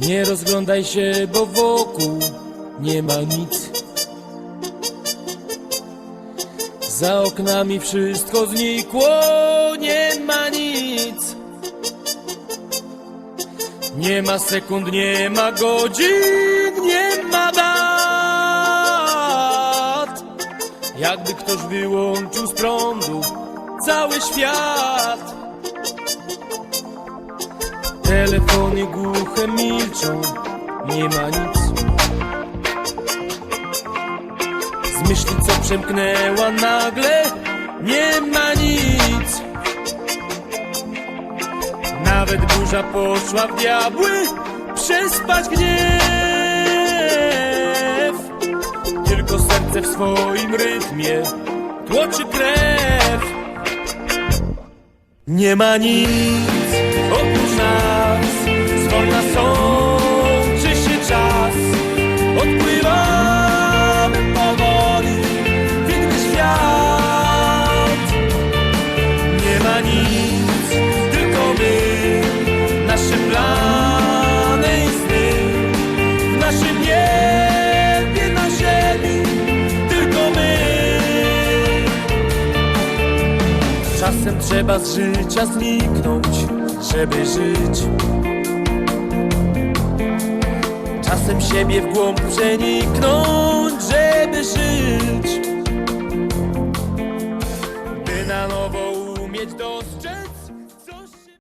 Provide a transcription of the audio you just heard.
Nie rozglądaj się, bo wokół nie ma nic. Za oknami wszystko znikło, nie ma nic. Nie ma sekund, nie ma godzin, nie ma dat. Jakby ktoś wyłączył z prądu cały świat. Telefony głuche milczą, nie ma nic. Z myśli co przemknęła nagle, nie ma nic. Nawet burza poszła w diabły, przespać gniew. Tylko serce w swoim rytmie tłoczy krew. Nie ma nic trzeba z życia zniknąć, żeby żyć. Czasem siebie w głąb przeniknąć, żeby żyć. By na nowo umieć dostrzec.